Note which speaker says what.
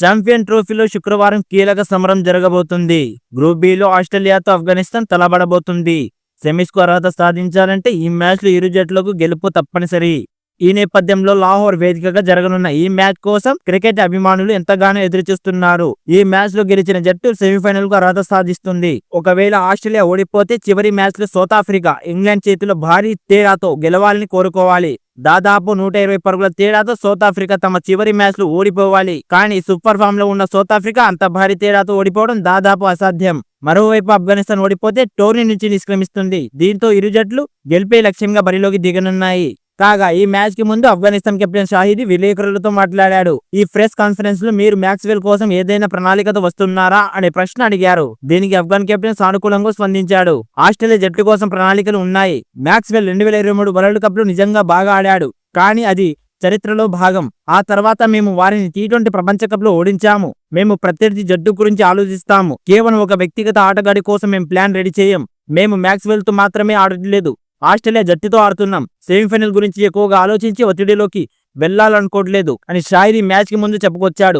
Speaker 1: Champion ట్రోఫీలో శుక్రవారం కీలక సమరం జరగబోతుంది. గ్రూప్ బిలో ఆస్ట్రేలియాతో ఆఫ్ఘనిస్తాన్ తలబడబోతుంది. సెమీస్కు అర్హత సాధించాలంటే ఈ మ్యాచ్లో ఇరు జట్లకు గెలుపు తప్పనిసరి. ఈ నేపథ్యంలో లాహోర్ వేదికగా జరగనున్న ఈ మ్యాచ్ కోసం క్రికెట్ అభిమానులు ఎంతగానో ఎదురుచూస్తున్నారు. ఈ మ్యాచ్లో గెలిచిన జట్టు సెమీఫైనల్కు అర్హత సాధిస్తుంది. ఒకవేళ ఆస్ట్రేలియా ఓడిపోతే చివరి మ్యాచ్లో సౌత్ ఆఫ్రికా ఇంగ్లాండ్ చేతిలో భారీ తేడాతో గెలవాలని కోరుకోవాలి. దాదాపు నూట ఇరవై పరుగుల తేడాతో సౌత్ ఆఫ్రికా తమ చివరి మ్యాచ్లో ఓడిపోవాలి. కానీ సూపర్ ఫామ్లో ఉన్న సౌత్ ఆఫ్రికా అంత భారీ తేడాతో ఓడిపోవడం దాదాపు అసాధ్యం. మరోవైపు ఆఫ్ఘనిస్తాన్ ఓడిపోతే టోర్నీ నుంచి నిష్క్రమిస్తుంది. దీంతో ఇరు జట్లు గెలిపే లక్ష్యంగా బరిలోకి దిగనున్నాయి. కాగా ఈ మ్యాచ్కి ముందు ఆఫ్ఘనిస్తాన్ కెప్టెన్ షాహిద్ విలేకరులతో మాట్లాడాడు. ఈ ప్రెస్ కాన్ఫరెన్స్లో మీరు మ్యాక్స్వెల్ కోసం ఏదైనా ప్రణాళికతో వస్తున్నారా అనే ప్రశ్న అడిగారు. దీనికి ఆఫ్ఘన్ కెప్టెన్ సానుకూలంగా స్పందించాడు. ఆస్ట్రేలియా జట్టు కోసం ప్రణాళికలు ఉన్నాయి. మ్యాక్స్వెల్ రెండు వేల ఇరవై మూడు వరల్డ్ కప్లో నిజంగా బాగా ఆడాడు. కానీ అది చరిత్రలో భాగం. ఆ తర్వాత మేము వారిని టీ ట్వంటీ ప్రపంచ కప్లో ఓడించాము. మేము ప్రత్యర్థి జట్టు గురించి ఆలోచిస్తాము. కేవలం ఒక వ్యక్తిగత ఆటగాడి కోసం మేము ప్లాన్ రెడీ చేయం. మేము మ్యాక్స్వెల్తో మాత్రమే ఆడట్లేదు. ఆస్ట్రేలియా జట్టుతో ఆడుతున్నాం. సెమీఫైనల్ గురించి ఎక్కువగా ఆలోచించి ఒత్తిడిలోకి వెళ్ళాలనుకోవట్లేదు అని షాయిరీ మ్యాచ్కి ముందు చెప్పుకొచ్చాడు.